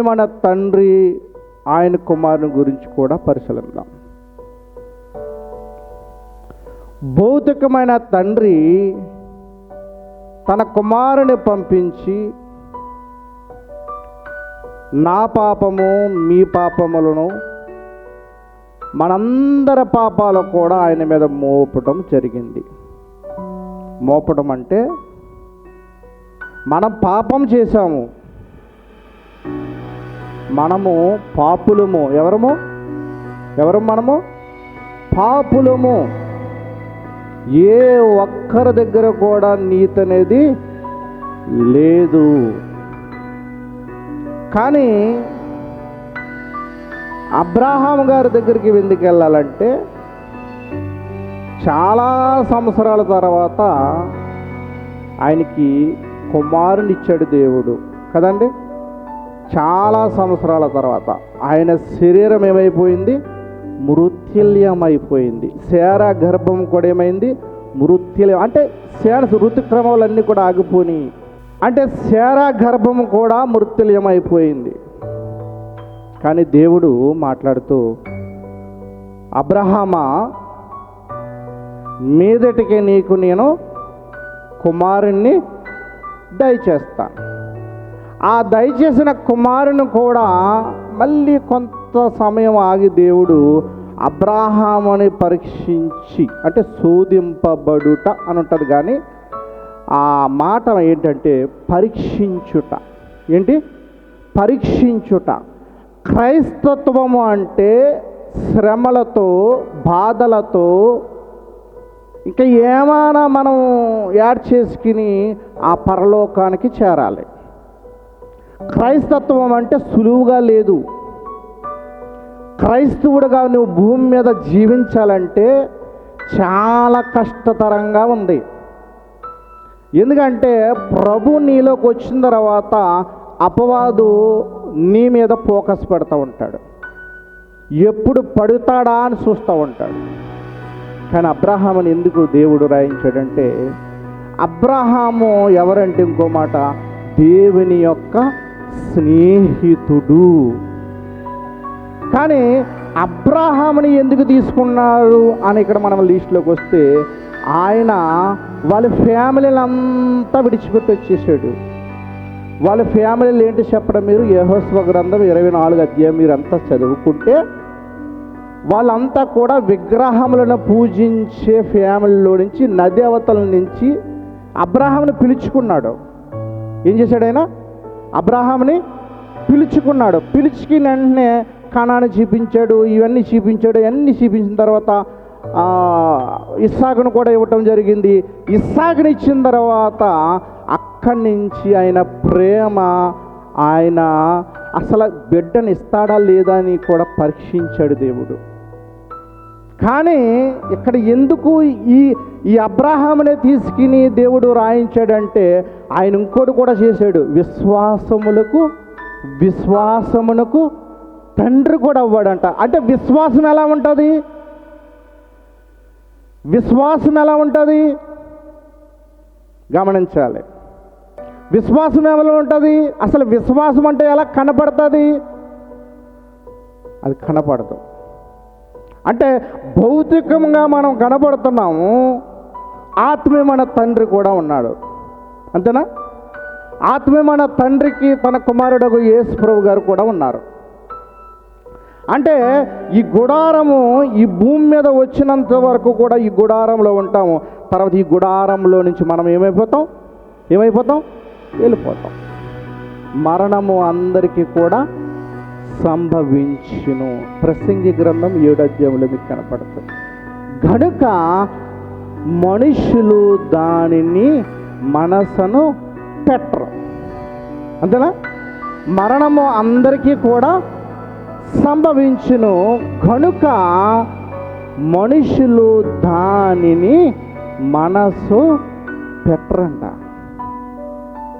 మన తండ్రి ఆయన కుమారుని గురించి కూడా పరిశీలిద్దాం. భౌతికమైన తండ్రి తన కుమారుని పంపించి నా పాపము మీ పాపములను మనందరి పాపాలు కూడా ఆయన మీద మోపటం జరిగింది. మోపటం అంటే మనం పాపం చేశాము. మనము పాపులము. ఎవరము? ఎవరు మనము? పాపులము. ఏ ఒక్కరి దగ్గర కూడా నీతి అనేది లేదు. కానీ అబ్రాహాం గారి దగ్గరికి ఎందుకు వెళ్ళాలంటే చాలా సంవత్సరాల తర్వాత ఆయనకి కుమారుని ఇచ్చాడు దేవుడు. కదండి? చాలా సంవత్సరాల తర్వాత ఆయన శరీరం ఏమైపోయింది? మృత్యుల్యమైపోయింది. శేర గర్భం కూడా ఏమైంది? మృత్యుల్యం అంటే శేర ఋతుక్రమాలన్నీ కూడా ఆగిపోయి అంటే శేర గర్భం కూడా మృత్యుల్యమైపోయింది. కానీ దేవుడు మాట్లాడుతూ అబ్రహామా మీదటికి నీకు నేను కుమారుణ్ణి దయచేస్తాను. ఆ దయచేసిన కుమారుని కూడా మళ్ళీ కొంత సమయం ఆగి దేవుడు అబ్రాహాముని పరీక్షించి అంటే శోధింపబడుట అని ఉంటుంది కానీ ఆ మాట ఏంటంటే పరీక్షించుట. ఏంటి? పరీక్షించుట. క్రైస్తత్వము అంటే శ్రమలతో బాధలతో ఇంకా ఏమైనా మనం యాడ్ చేసుకుని ఆ పరలోకానికి చేరాలి. క్రైస్తత్వం అంటే సులువుగా లేదు. క్రైస్తవుడుగా నువ్వు భూమి మీద జీవించాలంటే చాలా కష్టతరంగా ఉంది. ఎందుకంటే ప్రభు నీలోకి వచ్చిన తర్వాత అపవాదు నీ మీద ఫోకస్ పెడతా ఉంటాడు. ఎప్పుడు పడుతాడా అని చూస్తూ ఉంటాడు. కానీ అబ్రహాముని ఎందుకు దేవుడు రాయించాడంటే అబ్రహాము ఎవరంటే ఇంకో మాట దేవుని యొక్క స్నేహితుడు. కానీ అబ్రాహాముని ఎందుకు తీసుకున్నారు అని ఇక్కడ మనం లిస్టులోకి వస్తే ఆయన వాళ్ళ ఫ్యామిలీని అంతా విడిచిపెట్టి వచ్చేసాడు. వాళ్ళ ఫ్యామిలీలు ఏంటి చెప్పడం మీరు? యహోస్వ గ్రంథం ఇరవై నాలుగు అధ్యాయం మీరు అంతా చదువుకుంటే వాళ్ళంతా కూడా విగ్రహములను పూజించే ఫ్యామిలీలో నుంచి నది అవతల నుంచి అబ్రహాంని పిలుచుకున్నాడు. ఏం చేశాడు ఆయన? అబ్రహాంని పిలుచుకున్నాడు. పిలుచుకి వెంటనే కణాన్ని చూపించాడు ఇవన్నీ చూపించాడు ఇవన్నీ చూపించిన తర్వాత ఆ, ఇస్సాకును కూడా ఇవ్వటం జరిగింది. ఇస్సాకుని ఇచ్చిన తర్వాత అక్కడి నుంచి ఆయన ప్రేమ ఆయన అసలు బిడ్డని ఇస్తాడా లేదా అని కూడా పరీక్షించాడు దేవుడు. కానీ ఇక్కడ ఎందుకు ఈ ఈ అబ్రాహామునే తీసుకుని దేవుడు రాయించాడంటే ఆయన ఇంకోటి కూడా చేశాడు. విశ్వాసములకు విశ్వాసమునకు తండ్రి కూడా అవ్వాడంట. అంటే విశ్వాసం ఎలా ఉంటుంది? విశ్వాసం ఎలా ఉంటుంది? గమనించాలి. విశ్వాసం ఎలా ఉంటుంది? అసలు విశ్వాసం అంటే ఎలా కనపడుతుంది? అది కనపడదు. అంటే భౌతికంగా మనం కనబడుతున్నాము ఆత్మే ఆత్మీయమైన తండ్రి కూడా ఉన్నాడు. అంతేనా? ఆత్మీయమైన తండ్రికి తన కుమారుడు యేసు ప్రభు గారు కూడా ఉన్నారు. అంటే ఈ గుడారము ఈ భూమి మీద వచ్చినంత వరకు కూడా ఈ గుడారంలో ఉంటాము. తర్వాత ఈ గుడారంలో నుంచి మనం ఏమైపోతాం? ఏమైపోతాం? వెళ్ళిపోతాం. మరణము అందరికీ కూడా సంభవించును. ప్రసంగి గ్రంథం ఏడు మీకు కనపడుతుంది. గనుక మనుషులు దానిని మనసును పెట్టరు. అంతేనా? మరణము అందరికీ కూడా సంభవించును. కనుక మనుషులు దానిని మనసు పెట్టరంట.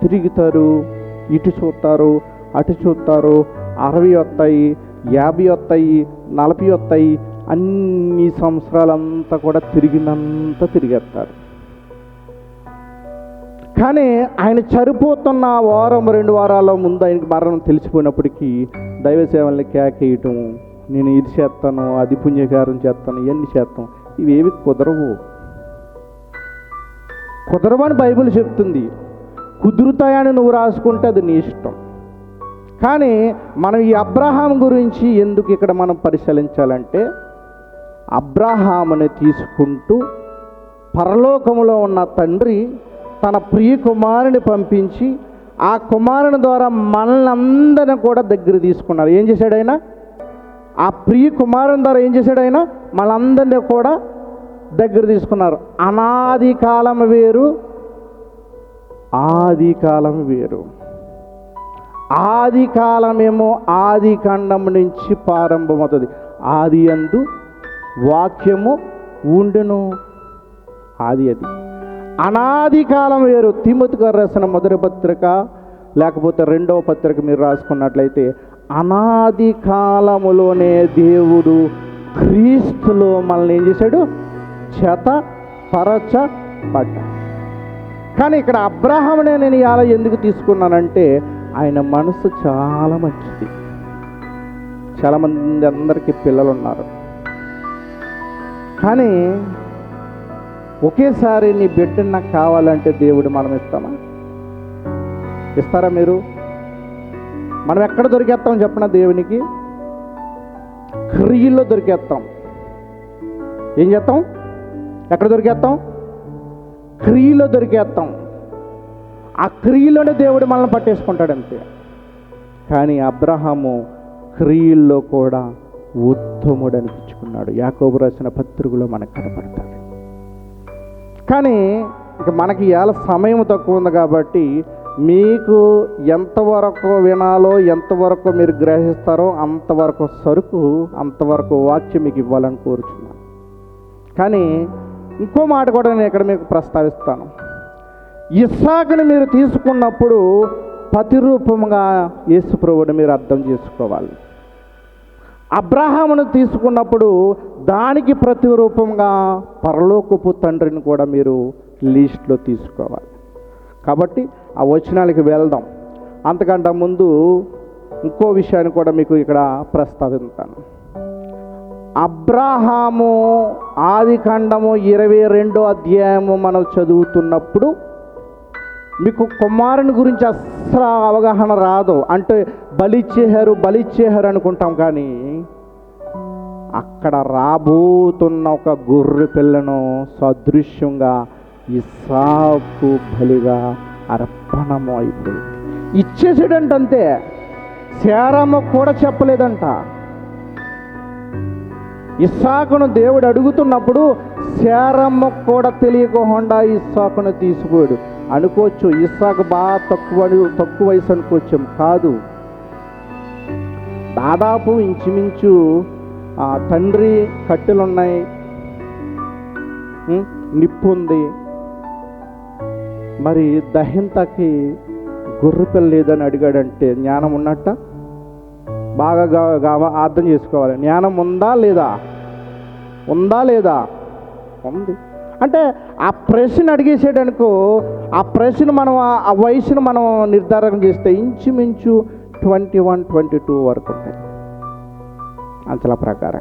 తిరుగుతారు ఇటు చూస్తారు అటు చూస్తారు అరవై వస్తాయి యాభై వస్తాయి నలభై వస్తాయి అన్ని సంవత్సరాలంతా కూడా తిరిగినంత తిరిగేస్తారు. కానీ ఆయన చనిపోతున్న వారం రెండు వారాల ముందు ఆయనకి మరణం తెలిసిపోయినప్పటికీ దైవ సేవల్ని కేకేయటం నేను ఇది చేస్తాను అది పుణ్యకారం చేస్తాను ఇవన్నీ చేస్తాం ఇవేవి కుదరవు. కుదరవని బైబిల్ చెప్తుంది. కుదురుతాయని నువ్వు రాసుకుంటే అది నీ ఇష్టం. కానీ మనం ఈ అబ్రహాం గురించి ఎందుకు ఇక్కడ మనం పరిశీలించాలంటే అబ్రహాముని తీసుకుంటూ పరలోకములో ఉన్న తండ్రి తన ప్రియ కుమారుని పంపించి ఆ కుమారుని ద్వారా మనల్ని కూడా దగ్గర తీసుకున్నారు ఏం చేశాడు ఆయన ఆ ప్రియ కుమారుని ద్వారా ఏం చేశాడు ఆయన మనందరినీ కూడా దగ్గర తీసుకున్నారు. అనాది కాలం వేరు ఆది కాలం వేరు. ఆది కాలమేమో ఆది ఖండం నుంచి ప్రారంభమవుతుంది. ఆది అందు వాక్యము ఉండును. ఆది అది. అనాది కాలం వేరు. తిమ్మతి గారు రాసిన మొదటి పత్రిక లేకపోతే రెండవ పత్రిక మీరు రాసుకున్నట్లయితే అనాది కాలములోనే దేవుడు క్రీస్తులో మనల్ని ఏం చేశాడు? చేత పరచబడ్డా కానీ ఇక్కడ అబ్రహామునే నేను ఇలా ఎందుకు తీసుకున్నానంటే ఆయన మనసు చాలా మంచిది. చాలామంది అందరికీ పిల్లలు ఉన్నారు కానీ ఒకేసారి నీ బిడ్డను నాకు కావాలంటే దేవుడు మనం ఇస్తామా? ఇస్తారా మీరు? మనం ఎక్కడ దొరికేస్తాం చెప్పిన దేవునికి? క్రియల్లో దొరికేస్తాం. ఏం చేస్తాం? ఎక్కడ దొరికేస్తాం? క్రియలో దొరికేస్తాం. ఆ క్రియలోనే దేవుడు మనల్ని పట్టేసుకుంటాడు అంతే కానీ అబ్రహాము క్రియల్లో కూడా ఉత్తముడు అనిపించుకున్నాడు. యాకోబు రాసిన పత్రికలో మనకు కనపడతాడు కానీ ఇక మనకి ఇవాళ సమయం తక్కువ ఉంది కాబట్టి మీకు ఎంతవరకు వినాలో ఎంతవరకు మీరు గ్రహిస్తారో అంతవరకు సరుకు అంతవరకు వాక్యం మీకు ఇవ్వాలని కోరుచున్నాను. కానీ ఇంకో మాట కూడా నేను ఇక్కడ మీకు ప్రస్తావిస్తాను. ఇస్సాకుని మీరు తీసుకున్నప్పుడు ప్రతిరూపంగా యేసుప్రభుని మీరు అర్థం చేసుకోవాలి. అబ్రహామును తీసుకున్నప్పుడు దానికి ప్రతిరూపంగా పరలోకపు తండ్రిని కూడా మీరు లిస్ట్లో తీసుకోవాలి. కాబట్టి ఆ వచనాలకి వెళ్దాం. అంతకంటే ముందు ఇంకో విషయాన్ని కూడా మీకు ఇక్కడ ప్రస్తావిస్తాను. అబ్రహాము ఆది ఖండము ఇరవై రెండో అధ్యాయము మనం చదువుతున్నప్పుడు మీకు కుమారుని గురించి అస్సలు అవగాహన రాదు. అంటే బలిచ్చేహారు బలిచ్చేహారు అనుకుంటాం కానీ అక్కడ రాబోతున్న ఒక గొర్రె పిల్లను సదృశ్యంగా ఇసాకు బలిగా అర్పణము అయిపోయింది. ఇచ్చేసాడంట అంతే శారమ్మ కూడా చెప్పలేదంట. ఇస్సాకును దేవుడు అడుగుతున్నప్పుడు శారమ్మ కూడా తెలియకుండా ఇస్సాకును తీసుకోడు అనుకోవచ్చు. ఇస్సాకు బాగా తక్కువ తక్కువ వయసు అనుకోవచ్చు. కాదు. దాదాపు ఇంచుమించు ఆ, తండ్రి కట్టెలున్నాయి. నిప్పు ఉంది. మరి దహింతకి గొర్రెపిల్ల లేదని అడిగాడంటే జ్ఞానం ఉన్నట్ట? బాగా అర్థం చేసుకోవాలి. జ్ఞానం ఉందా లేదా? ఉందా లేదా? ఉంది. అంటే ఆ ప్రశ్న అడిగేసేటనుకో ఆ ప్రశ్న మనం ఆ- వయసును మనం నిర్ధారణ చేస్తే ఇంచుమించు ట్వంటీ వన్ ట్వంటీ టూ వరకు ఉంటాయి. అంచల ప్రకారం.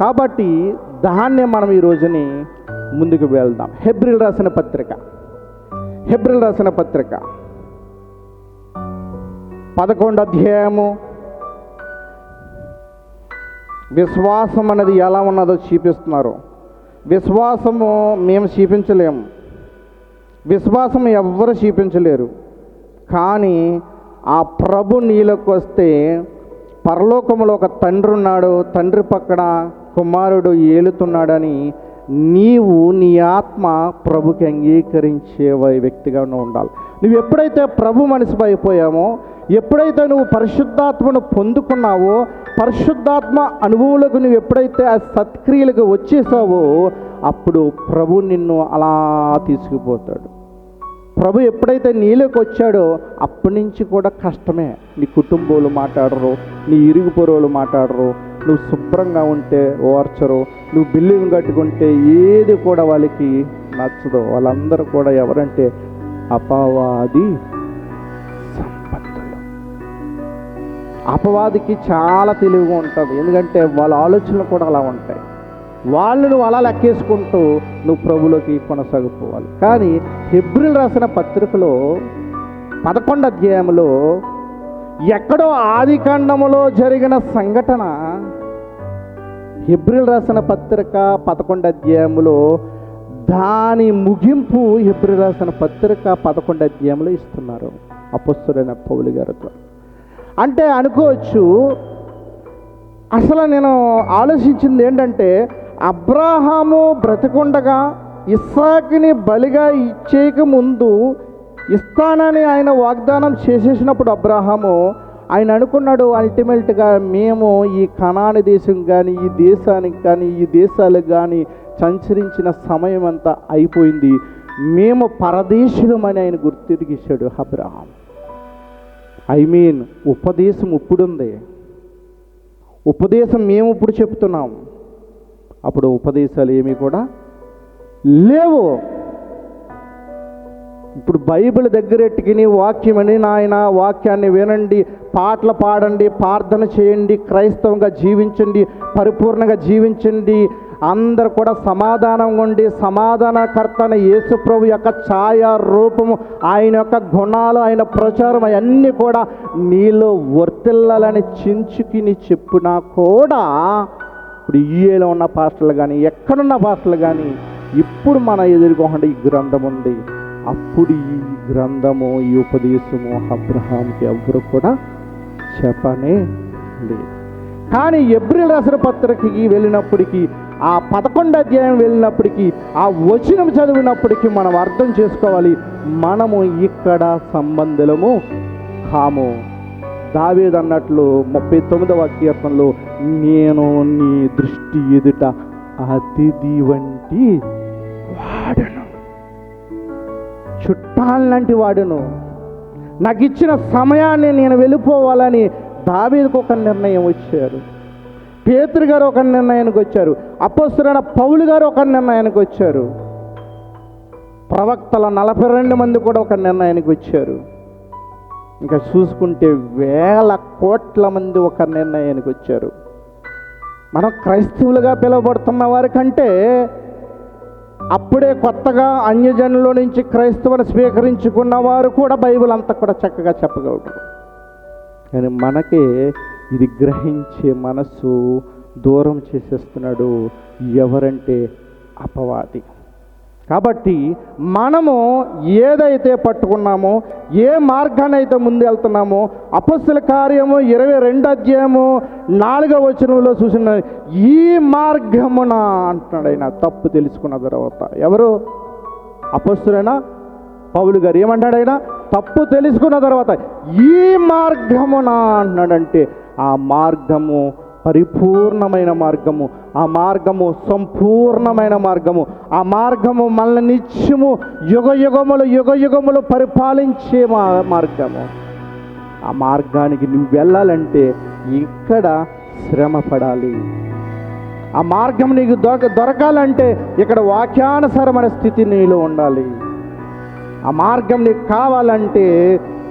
కాబట్టి దాన్నే మనం ఈ రోజుని ముందుకు వెళ్దాం. హెబ్రిల్ రాసిన పత్రిక. హెబ్రిల్ రాసిన పత్రిక. పదకొండు అధ్యాయము. విశ్వాసం అనేది ఎలా ఉన్నదో చూపిస్తున్నారు. విశ్వాసము మేము చూపించలేము విశ్వాసం ఎవ్వరు చూపించలేరు కానీ ఆ ప్రభు నీలోకి వస్తే పరలోకములో ఒక తండ్రి ఉన్నాడు. తండ్రి పక్కన కుమారుడు ఏలుతున్నాడని నీవు నీ ఆత్మ ప్రభుకి అంగీకరించే వై- వ్యక్తిగా ఉండాలి. నువ్వు ఎప్పుడైతే ప్రభు మనసు అయిపోయామో ఎప్పుడైతే నువ్వు పరిశుద్ధాత్మను పొందుకున్నావో పరిశుద్ధాత్మ అనుభవంలోకి నువ్వు ఎప్పుడైతే ఆ సత్క్రియలకు వచ్చేసావో అప్పుడు ప్రభు నిన్ను అలా తీసుకుపోతాడు. ప్రభు ఎప్పుడైతే నీలోకి వచ్చాడో అప్పటి నుంచి కూడా కష్టమే. నీ కుటుంబాలు మాట్లాడరు నీ ఇరుగు మాట్లాడరు నువ్వు శుభ్రంగా ఉంటే ఓర్చరు నువ్వు బిల్లులు కట్టుకుంటే ఏది కూడా వాళ్ళకి నచ్చదు. వాళ్ళందరూ కూడా ఎవరంటే అపవాది అపవాదికి చాలా తెలివిగా ఉంటుంది. ఎందుకంటే వాళ్ళ ఆలోచనలు కూడా అలా ఉంటాయి. వాళ్ళు నువ్వు అలా లెక్కేసుకుంటూ నువ్వు ప్రభులోకి కొనసాగిపోవాలి. కానీ హిబ్రిల్ రాసిన పత్రికలో పదకొండు అధ్యాయంలో ఎక్కడో ఆది కాండములో జరిగిన సంఘటన హిబ్రిల్ రాసిన పత్రిక పదకొండు అధ్యాయంలో దాని ముగింపు హిబ్రిల్ రాసిన పత్రిక పదకొండు అధ్యాయంలో ఇస్తున్నారు. అపస్తుడైన పౌలు గారితో అంటే అనుకోవచ్చు. అసలు నేను ఆలోచించింది ఏంటంటే అబ్రాహాము బ్రతికుండగా ఇస్సాకిని బలిగా ఇచ్చేక ముందు ఇస్తానని ఆయన వాగ్దానం చేసేసినప్పుడు అబ్రాహాము ఆయన అనుకున్నాడు అల్టిమేట్గా మేము ఈ కణాని దేశం కానీ ఈ దేశానికి కానీ ఈ దేశాలకు కానీ సంచరించిన సమయం అంతా అయిపోయింది. మేము పరదేశులమని ఆయన గుర్తిరిగిస్తాడు అబ్రహాం ఐ మీన్ ఉపదేశం ఇప్పుడుంది. ఉపదేశం మేము ఇప్పుడు చెప్తున్నాం. అప్పుడు ఉపదేశాలు ఏమీ కూడా లేవు. ఇప్పుడు బైబిల్ దగ్గరెట్టుకుని వాక్యం అని నాయన వాక్యాన్ని వినండి పాటలు పాడండి ప్రార్థన చేయండి క్రైస్తవంగా జీవించండి పరిపూర్ణంగా జీవించండి అందరు కూడా సమాధానం ఉండి సమాధానకర్త యేసుప్రభు యొక్క ఛాయ రూపము ఆయన యొక్క గుణాలు ఆయన ప్రచారం అవన్నీ కూడా నీలో వర్తిల్లాలని చించుకుని చెప్పినా కూడా ఇప్పుడు ఈఏలో ఉన్న పాస్టర్లు కానీ ఎక్కడున్న పాస్టర్లు కానీ ఇప్పుడు మన ఎదుర్కోకుండా ఈ గ్రంథం ఉంది. అప్పుడు ఈ గ్రంథము ఈ ఉపదేశము అబ్రహాంకి ఎవరు కూడా చెప్పనే లేదు. కానీ ఎబ్రిల్ రాసిన పత్రికకి వెళ్ళినప్పటికీ ఆ పదకొండు అధ్యాయం వెళ్ళినప్పటికీ ఆ వచనం చదివినప్పటికీ మనం అర్థం చేసుకోవాలి మనము ఇక్కడ సంబంధులము కాము. దావేది అన్నట్లు ముప్పై తొమ్మిదవ కీర్తనలో నేను నీ దృష్టి ఎదుట అతిథి వంటి వాడను. చుట్టాలంటి వాడును. నాకు ఇచ్చిన సమయాన్ని నేను వెళ్ళిపోవాలని దావేదికి ఒక నిర్ణయం వచ్చారు పేతురు గారు ఒక నిర్ణయానికి వచ్చారు. అపోస్తుడైన పౌలు గారు ఒక నిర్ణయానికి వచ్చారు. ప్రవక్తల నలభై రెండు మంది కూడా ఒక నిర్ణయానికి వచ్చారు. ఇంకా చూసుకుంటే వేల కోట్ల మంది ఒక నిర్ణయానికి వచ్చారు. మనం క్రైస్తవులుగా పిలువబడుతున్న వారి కంటే అప్పుడే కొత్తగా అన్యజనుల నుంచి క్రైస్తవుని స్వీకరించుకున్న వారు కూడా బైబిల్ అంతా కూడా చక్కగా చెప్పగలరు కానీ మనకి ఇది గ్రహించే మనస్సు దూరం చేసేస్తున్నాడు. ఎవరంటే అపవాది. కాబట్టి మనము ఏదైతే పట్టుకున్నామో ఏ మార్గాన్ని అయితే ముందు వెళ్తున్నామో అపస్సుల కార్యము ఇరవై రెండు అధ్యాయము నాలుగవ వచనంలో చూసిన ఈ మార్గమున అంటున్నాడు ఆయన తప్పు తెలుసుకున్న తర్వాత. ఎవరు? అపస్సులైనా పౌలు గారు ఏమంటాడు ఆయన తప్పు తెలుసుకున్న తర్వాత ఈ మార్గమున అంటున్నాడంటే ఆ మార్గము పరిపూర్ణమైన మార్గము ఆ మార్గము సంపూర్ణమైన మార్గము ఆ మార్గము మనల్ని నిత్యము యుగ యుగములు యుగ యుగములు పరిపాలించే మా మార్గము. ఆ మార్గానికి నువ్వు వెళ్ళాలంటే ఇక్కడ శ్రమ పడాలి. ఆ మార్గం నీకు దొరక దొరకాలంటే ఇక్కడ వాక్యానుసారమైన స్థితి నీలో ఉండాలి. ఆ మార్గం నీకు కావాలంటే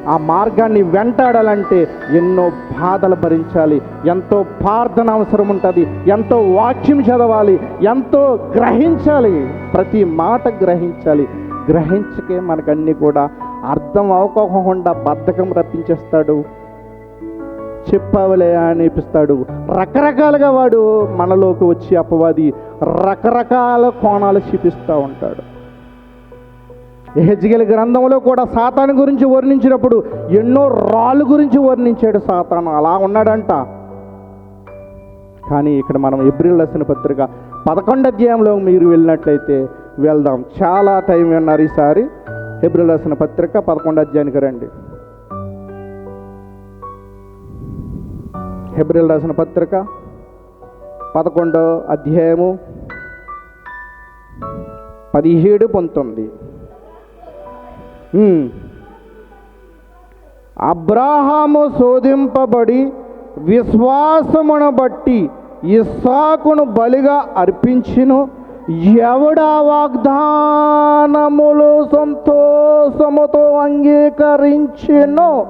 ఆ మార్గాన్ని వెంటాడాలంటే ఎన్నో బాధలు భరించాలి. ఎంతో ప్రార్థన అవసరం ఉంటుంది. ఎంతో వాక్యం చదవాలి. ఎంతో గ్రహించాలి. ప్రతి మాట గ్రహించాలి. గ్రహించకే మనకన్నీ కూడా అర్థం అవకోకుండా బద్ధకం రప్పించేస్తాడు. చెప్పవలే అనిపిస్తాడు రకరకాలుగా వాడు మనలోకి వచ్చి అపవాది రకరకాల కోణాలు చూపిస్తూ ఉంటాడు. హెజ్గెల్ గ్రంథంలో కూడా సాతాను గురించి వర్ణించినప్పుడు ఎన్నో రాళ్ళు గురించి వర్ణించాడు సాతాను. అలా ఉన్నాడంట. కానీ ఇక్కడ మనం ఎబ్రిల్ రాసిన పత్రిక పదకొండు అధ్యాయంలో మీరు వెళ్ళినట్లయితే వెళ్దాం. చాలా టైం విన్నారు ఈసారి. ఎబ్రిల్ రాసిన పత్రిక పదకొండు అధ్యాయానికి రండి. హెబ్రిల్ రాసిన పత్రిక పదకొండో అధ్యాయము పదిహేడు పంతొమ్మిది. అబ్రాహాము శోధింపబడి విశ్వాసమును బట్టి ఇస్సాకును బలిగా అర్పించును. ఎవడా వాగ్దానములు సంతోషముతో అంగీకరించినో?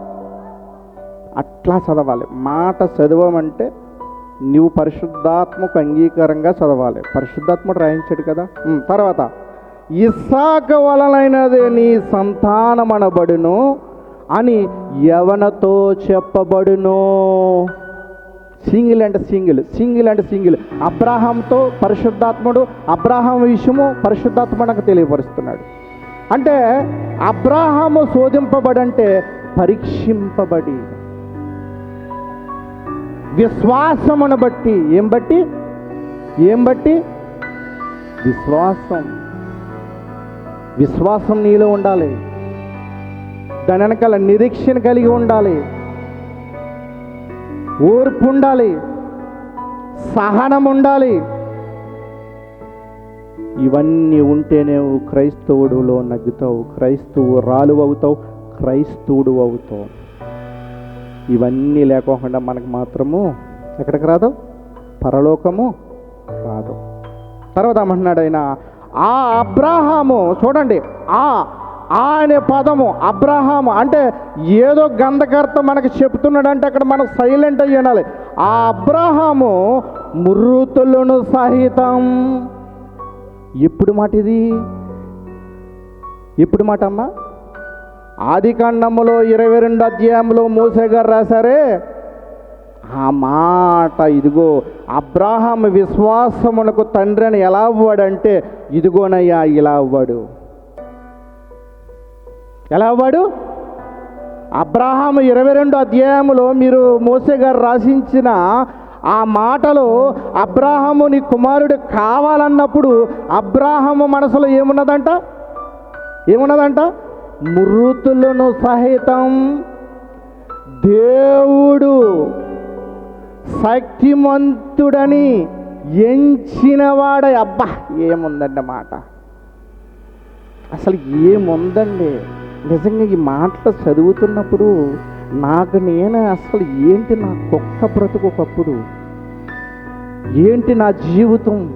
అట్లా చదవాలి. మాట చదవమంటే నువ్వు పరిశుద్ధాత్మకు అంగీకారంగా చదవాలి. పరిశుద్ధాత్ముడు రాయించాడు కదా? తర్వాత ఇస్సాక వలనైనదే నీ సంతానమనబడును అని యవనతో చెప్పబడును. సింగిల్ అంటే సింగిల్ సింగిల్ అంటే సింగిల్. అబ్రాహంతో పరిశుద్ధాత్ముడు అబ్రాహం విషయము పరిశుద్ధాత్మకు తెలియపరుస్తున్నాడు. అంటే అబ్రాహము శోధింపబడంటే పరీక్షింపబడి విశ్వాసమును బట్టి ఏం బట్టి? ఏం బట్టి? విశ్వాసం. విశ్వాసం నీలో ఉండాలి. దాని వెనకాల నిరీక్షణ కలిగి ఉండాలి. ఓర్పు ఉండాలి. సహనం ఉండాలి. ఇవన్నీ ఉంటేనే క్రైస్తవుడులో నగ్గుతావు క్రైస్తవు రాలు అవుతావు క్రైస్తవుడు అవుతావు. ఇవన్నీ లేకోకుండా మనకు మాత్రము ఎక్కడికి రాదు? పరలోకము రాదు. తర్వాత ఏమంటున్నాడు ఆయన? ఆ అబ్రాహాము చూడండి ఆ ఆ అనే పదము అబ్రహాము అంటే ఏదో గంధకర్త మనకు చెప్తున్నాడంటే అక్కడ మనం సైలెంట్ అయ్యి ఉండాలి. ఆ అబ్రహాము మృతులను సహితం. ఎప్పుడు మాట ఇది? ఎప్పుడు మాట అమ్మా? ఆది కాండములో ఇరవై రెండు అధ్యాయంలో మూసే గారు రాశారే ఆ మాట ఇదిగో అబ్రాహాం విశ్వాసమునకు తండ్రి అని ఎలా అవ్వాడంటే ఇదిగోనయ్యా ఇలా అవ్వాడు. ఎలా అవ్వాడు? అబ్రాహాం ఇరవై రెండు అధ్యాయంలో మీరు మోసే గారు రాసించిన ఆ మాటలో అబ్రాహము నీ కుమారుడు కావాలన్నప్పుడు అబ్రాహము మనసులో ఏమున్నదంట? ఏమున్నదంట? మృతులను సహితం దేవుడు శక్తిమంతుడని ఎంచినవాడ అబ్బా ఏముందండి మాట? అసలు ఏముందండి? నిజంగా ఈ మాటలు చదువుతున్నప్పుడు నాకు నేను అసలు ఏంటి నా కుక్క బ్రతుకు ఒకప్పుడు? ఏంటి నా జీవితం?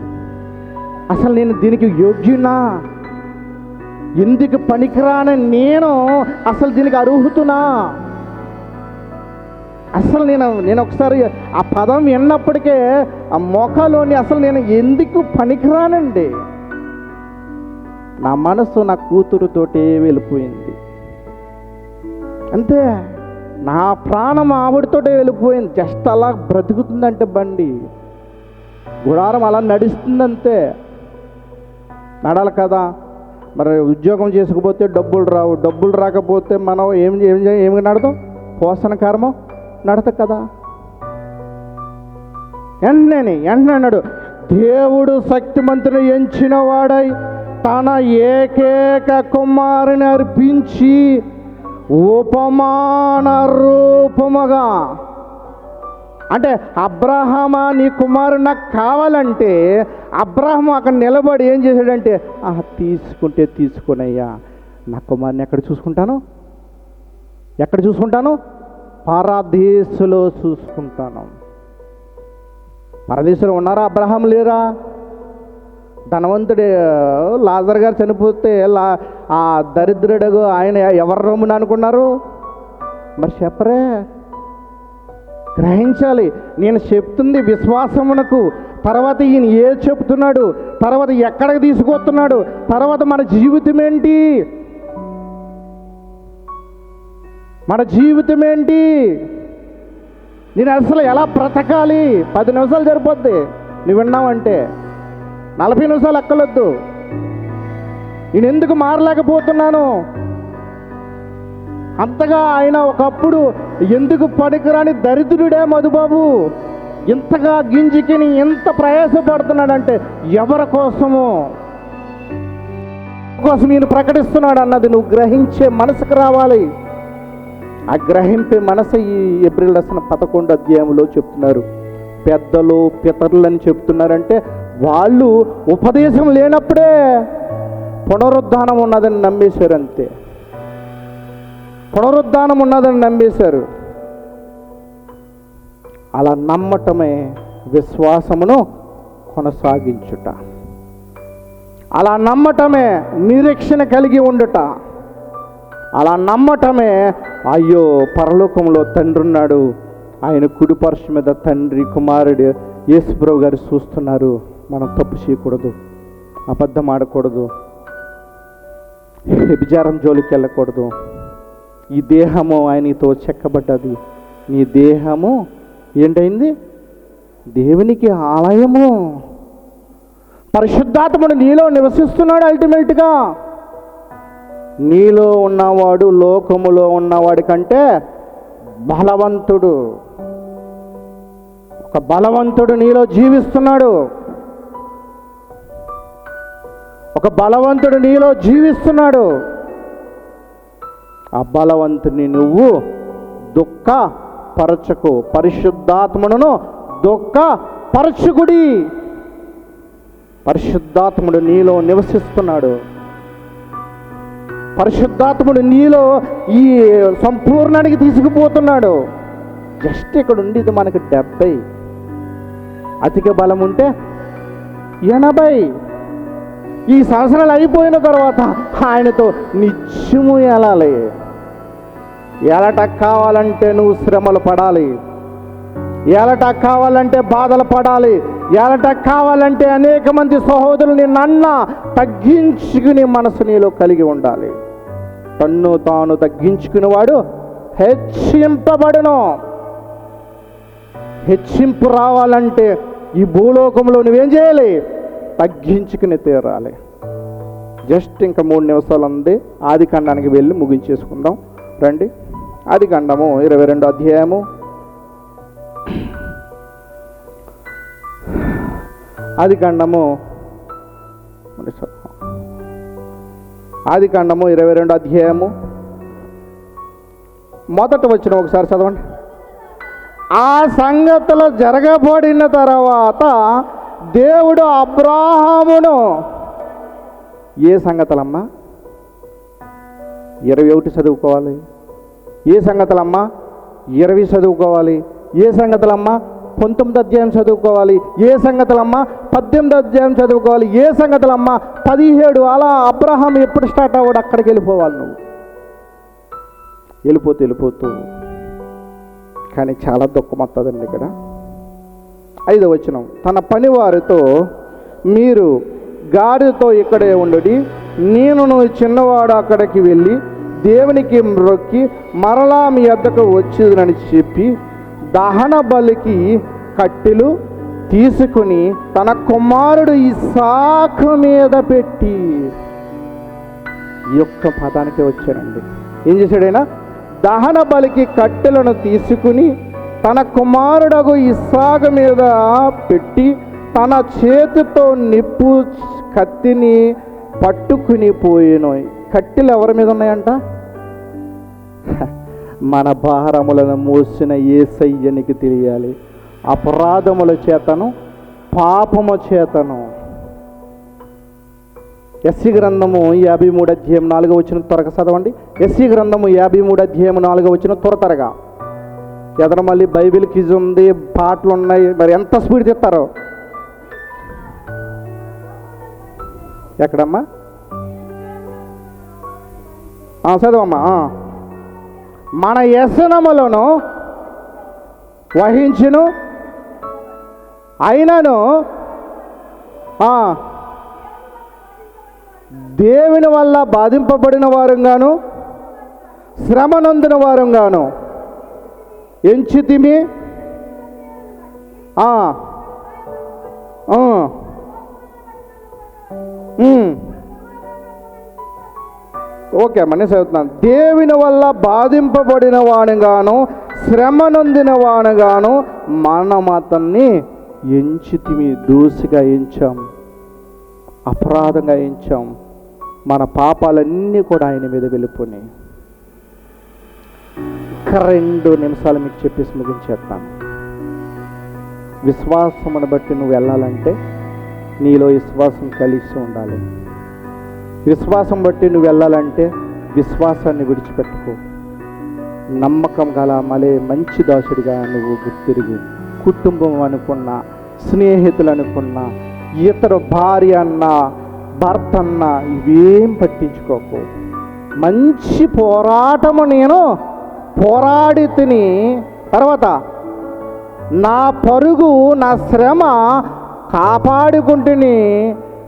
అసలు నేను దీనికి యోగ్యునా? ఎందుకు పనికిరాని నేను అసలు దీనికి అర్హుతునా? అసలు నేను నేను ఒకసారి ఆ పదం విన్నప్పటికే ఆ మోకాలోని అసలు నేను ఎందుకు పనికిరానండి? నా మనసు నా కూతురుతోటే వెళ్ళిపోయింది. అంతే నా ప్రాణం ఆవిడతోటే వెళ్ళిపోయింది. జస్ట్ అలా బ్రతుకుతుందంటే బండి. గుడారం అలా నడుస్తుందంతే. నడాలి కదా. మరి ఉద్యోగం చేసుకుపోతే డబ్బులు రావు. డబ్బులు రాకపోతే మనం ఏం ఏం ఏమి నడతాం పోషణ కర్మం? నడత కదా? వెంటనే వెంటనే అన్నాడు దేవుడు శక్తిమంతుని ఎంచిన వాడై తన ఏకేక కుమారుని అర్పించి ఉపమాన రూపముగా అంటే అబ్రహమా నీ కుమారుడు నాకు కావాలంటే అబ్రహం అక్కడ నిలబడి ఏం చేశాడంటే "ఆ, తీసుకుంటే తీసుకునయ్యా. నా కుమారుని ఎక్కడ చూసుకుంటాను? ఎక్కడ చూసుకుంటాను? పరదేశులో చూసుకుంటాను. పరదేశంలో ఉన్నారా? అబ్రహం లేరా? ధనవంతుడు లాజర్ గారు చనిపోతే లా ఆ దరిద్రుడు ఆయన ఎవరు రమ్ముని అనుకున్నారు? మరి చెప్పరే. గ్రహించాలి. నేను చెప్తుంది విశ్వాసమునకు. తర్వాత ఈయన ఏ చెప్తున్నాడు? తర్వాత ఎక్కడికి తీసుకొస్తున్నాడు తర్వాత మన జీవితం ఏంటి మన జీవితం ఏంటి? నేను అసలు ఎలా బ్రతకాలి? పది నిమిషాలు సరిపోద్ది. నువ్వు విన్నావంటే నలభై నిమిషాలు ఎక్కలొద్దు నేను ఎందుకు మారలేకపోతున్నాను? అంతగా ఆయన ఒకప్పుడు ఎందుకు పనికిరాని దరిద్రుడే మధుబాబు? ఇంతగా గింజికిని ఎంత ప్రయాసపడుతున్నాడంటే ఎవరి కోసము? కోసం నేను ప్రకటిస్తున్నాడు అన్నది నువ్వు గ్రహించే మనసుకు రావాలి. ఆ గ్రహింపే మనసు ఈ ఏప్రిల్ రాసిన పదకొండు అధ్యాయంలో చెప్తున్నారు. పెద్దలు పితరులు అని చెప్తున్నారంటే వాళ్ళు ఉపదేశం లేనప్పుడే పునరుద్ధానం ఉన్నదని నమ్మేశారు అంతే పునరుద్ధానం ఉన్నదని నమ్మేశారు. అలా నమ్మటమే విశ్వాసమును కొనసాగించుట. అలా నమ్మటమే నిరీక్షణ కలిగి ఉండుట. అలా నమ్మటమే. అయ్యో పరలోకంలో తండ్రి ఉన్నాడు ఆయన కుడిపరుషు మీద తండ్రి కుమారుడు యేసుప్రభు గారు చూస్తున్నారు. మనం తప్పు చేయకూడదు. అబద్ధం ఆడకూడదు. వ్యభిచారం జోలికి వెళ్ళకూడదు. ఈ దేహము ఆయనతో చెక్కబడ్డది. నీ దేహము ఏంటైంది దేవునికి ఆలయము. పరిశుద్ధాత్ముడు నీలో నివసిస్తున్నాడు అల్టిమేట్గా నీలో ఉన్నవాడు లోకములో ఉన్నవాడి కంటే బలవంతుడు. ఒక బలవంతుడు నీలో జీవిస్తున్నాడు. ఒక బలవంతుడు నీలో జీవిస్తున్నాడు. ఆ బలవంతుని నువ్వు దుఃఖ పరచకు పరిశుద్ధాత్మను దుఃఖ పరచుకుడి పరిశుద్ధాత్ముడు నీలో నివసిస్తున్నాడు. పరిశుద్ధాత్ముడు నీలో ఈ సంపూర్ణానికి తీసుకుపోతున్నాడు. జస్ట్ ఇక్కడ ఉండేది మనకి డెబ్బై. అధిక బలం ఉంటే ఎనభై. ఈ సంవత్సరాలు అయిపోయిన తర్వాత ఆయనతో నిత్యము ఎలాలి ఎలట కావాలంటే నువ్వు శ్రమలు పడాలి. ఎలట కావాలంటే బాధలు పడాలి. ఎలట కావాలంటే అనేక మంది సహోదరులు నన్న తగ్గించుకుని మనసు నీలో కలిగి ఉండాలి. తన్ను తాను తగ్గించుకునేవాడు హెచ్చింపబడును. హెచ్చింపు రావాలంటే ఈ భూలోకంలో నువ్వేం చేయాలి? తగ్గించుకుని తీరాలి. జస్ట్ ఇంకా మూడు నిమిషాలు ఉంది. ఆది ఖండానికి వెళ్ళి ముగించేసుకుందాం. రండి. ఆది ఖండము ఇరవై రెండు అధ్యాయము ఆది ఖండము ఆది ఖండము ఇరవై రెండు అధ్యాయము. మొదట వచ్చిన ఒకసారి చదవండి. ఆ సంగతులు జరగబడిన తర్వాత దేవుడు అబ్రాహామును ఏ సంగతులమ్మా? ఇరవై ఒకటి చదువుకోవాలి. ఏ సంగతులమ్మా? ఇరవై చదువుకోవాలి. ఏ సంగతులమ్మా? పంతొమ్మిది అధ్యాయం చదువుకోవాలి. ఏ సంగతులమ్మా? పద్దెనిమిది అధ్యాయం చదువుకోవాలి. ఏ సంగతులమ్మా? పదిహేడు అలా అబ్రహాం ఎప్పుడు స్టార్ట్ అవ్వడు? అక్కడికి వెళ్ళిపోవాలి నువ్వు. వెళ్ళిపోతూ వెళ్ళిపోతూ. కానీ చాలా దుఃఖం వస్తుందండి ఇక్కడ. ఐదో వచనం. తన పనివారితో మీరు గాడితో ఇక్కడే ఉండడి. నేను నువ్వు చిన్నవాడు అక్కడికి వెళ్ళి దేవునికి మొక్కి మరలా మీ వద్దకు వచ్చిందని చెప్పి దహన బలికి కట్టెలు తీసుకుని తన కుమారుడు ఇసాకు మీద పెట్టి ఈ యొక్క పదానికి వచ్చానండి ఏం చేశాడైనా దహన బలికి కట్టెలను తీసుకుని తన కుమారుడగు ఇసాగ మీద పెట్టి తన చేతితో నిప్పు కత్తిని పట్టుకుని పోయిన కట్టెలు ఎవరి మీద ఉన్నాయంట? మన భారములను మోసిన ఏసయ్యనికి తెలియాలి. అపరాధముల చేతను పాపము చేతను. ఎస్సీ గ్రంథము యాభై మూడు అధ్యాయం నాలుగో వచ్చిన త్వరగా చదవండి. ఎస్సీ గ్రంథము యాభై మూడు అధ్యాయం నాలుగో వచ్చిన త్వర త్వరగా. ఎదర మళ్ళీ బైబిల్ కిజ్ ఉంది పాటలు ఉన్నాయి మరి ఎంత స్పీడ్ చెప్తారో ఎక్కడమ్మా? చదవమ్మా మన వ్యసనములను వహించును. అయినను దేవుని వల్ల బాధింపబడిన వారంగాను శ్రమనందిన వారంగాను ఎంచితిమి ఆ, ఓకే అమ్మ నేను చదువుతున్నాను. దేవుని వల్ల బాధింపబడిన వాడుగాను శ్రమ నొందిన వాడుగాను మనం అతన్ని ఎంచితిమి దూసిగా ఎంచాం అపరాధంగా ఎంచాం. మన పాపాలన్నీ కూడా ఆయన మీద వెళ్ళిపోయినాయి ఇంకా రెండు నిమిషాలు మీకు చెప్పేసి ముగించేస్తాను. విశ్వాసమును బట్టి నువ్వు వెళ్ళాలంటే నీలో విశ్వాసం కలిసి ఉండాలి. విశ్వాసం బట్టి నువ్వు వెళ్ళాలంటే విశ్వాసాన్ని విడిచిపెట్టుకో. నమ్మకం గల మలే మంచి దాసుడిగా నువ్వు గుర్తిరిగి కుటుంబం అనుకున్న స్నేహితులు అనుకున్న ఇతర భార్య అన్న భర్త అన్న ఇవేం పట్టించుకోకు. మంచి పోరాటము నేను పోరాడి తిని తర్వాత నా పరుగు నా శ్రమ కాపాడుకుంటుని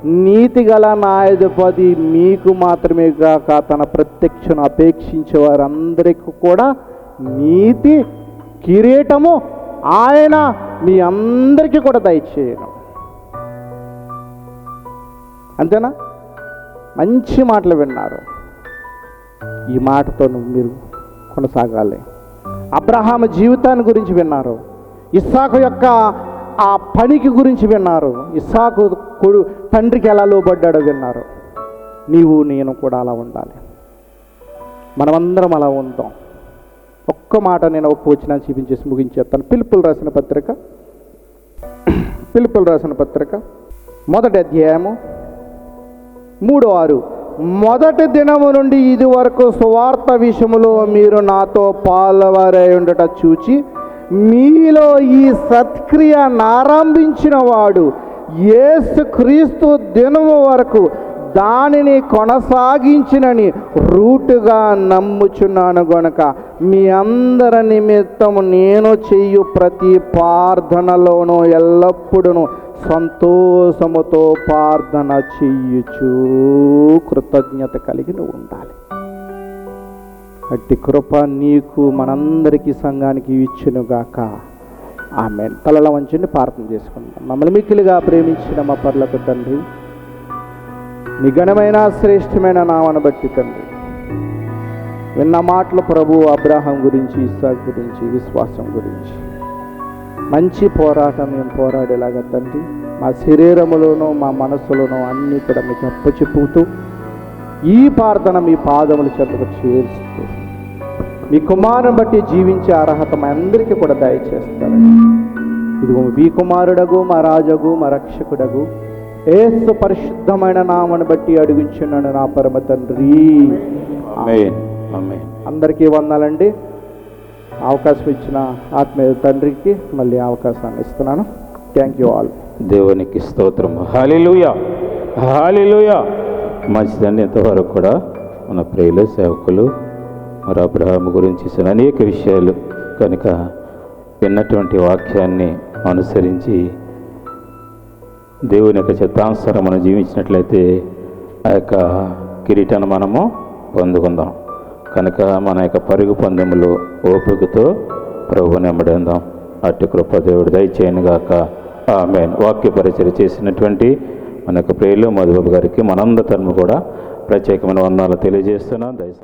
నీతి గల నాయుధపది మీకు మాత్రమే కాక తన ప్రత్యక్షను అపేక్షించే వారందరికీ కూడా నీతి కిరీటము ఆయన మీ అందరికీ కూడా దయచేయను. అంతేనా? మంచి మాటలు విన్నారు. ఈ మాటతో మీరు కొనసాగాలి. అబ్రహాం జీవితాన్ని గురించి విన్నారు. ఇస్సాకు యొక్క ఆ పనికి గురించి విన్నారు. ఇస్సాకు కొడు తండ్రికి ఎలా లోబడ్డాడో విన్నారు. నీవు నేను కూడా అలా ఉండాలి. మనమందరం అలా ఉందాం. ఒక్క మాట నేను ఒక్క వచ్చిన చూపించేసి ముగించేస్తాను. పిలుపులు రాసిన పత్రిక. పిలుపులు రాసిన పత్రిక. మొదటి అధ్యాయము. మూడు ఆరు. మొదటి దినము నుండి ఇది వరకు సువార్త విషయములో మీరు నాతో పాలవారై ఉండట చూచి మీలో ఈ సత్క్రియ నారంభించిన వాడు యేసు క్రీస్తు దినము వరకు దానిని కొనసాగించినని రూటుగా నమ్ముచున్నాను గనుక మీ అందరి నిమిత్తము నేను చెయ్యు ప్రతి ప్రార్థనలోనూ ఎల్లప్పుడూ సంతోషముతో ప్రార్థన చెయ్యుచు కృతజ్ఞత కలిగి ఉండాలి. అట్టి కృప నీకు మనందరికీ సంఘానికి ఇచ్చునుగాక. ఆమె తలల వంచుని ప్రార్థన చేసుకుందాం. మమ్మల్ని మిక్కిలిగా ప్రేమించిన మా పర్లకు తండ్రి నిఘనమైన శ్రేష్టమైన నామను బట్టి తండ్రి విన్న మాటలు ప్రభు అబ్రాహం గురించి ఇస్సాక్ గురించి విశ్వాసం గురించి మంచి పోరాటం మేము పోరాడేలాగా తండ్రి మా శరీరములోనూ మా మనసులోనూ అన్నీ కూడా మీకు అప్పచెప్పుతూ ఈ ప్రార్థన మీ పాదములు చెంతకు చేరుస్తూ మీ కుమారుని బట్టి జీవించే అర్హత మా అందరికీ కూడా దయచేస్తారండి ఇదిగో మీ కుమారుడగు మా రాజగు మా రక్షకుడగు. ఏసు పరిశుద్ధమైన నామను బట్టి అడుగుచున్నాను నా పరమ తండ్రి. అందరికీ వందాలండి. అవకాశం ఇచ్చిన ఆత్మీయ తండ్రికి మళ్ళీ అవకాశాన్ని ఇస్తున్నాను. థ్యాంక్ యూ ఆల్ దేవునికి స్తోత్రం. హాలిలుయ హాలిలుయ మంచిదండి ఇంతవరకు కూడా మన ప్రియులు సేవకులు మరి అబ్రహాం గురించి అనేక విషయాలు కనుక విన్నటువంటి వాక్యాన్ని అనుసరించి దేవుని యొక్క చిత్తానుసారం మనం జీవించినట్లయితే ఆ యొక్క కిరీటాన్ని మనము పొందుకుందాం. కనుక మన యొక్క పరుగు పందెములు ఓపికతో ప్రభు నెమ్మడిందాం అట్టి కృప దేవుడు దయచేయను గాక. ఆమె వాక్య పరిచయం చేసినటువంటి మన యొక్క ప్రియులు మధుబాబు గారికి మనందరి తరము కూడా ప్రత్యేకమైన వందనాలు తెలియజేస్తున్నాం దయచేసి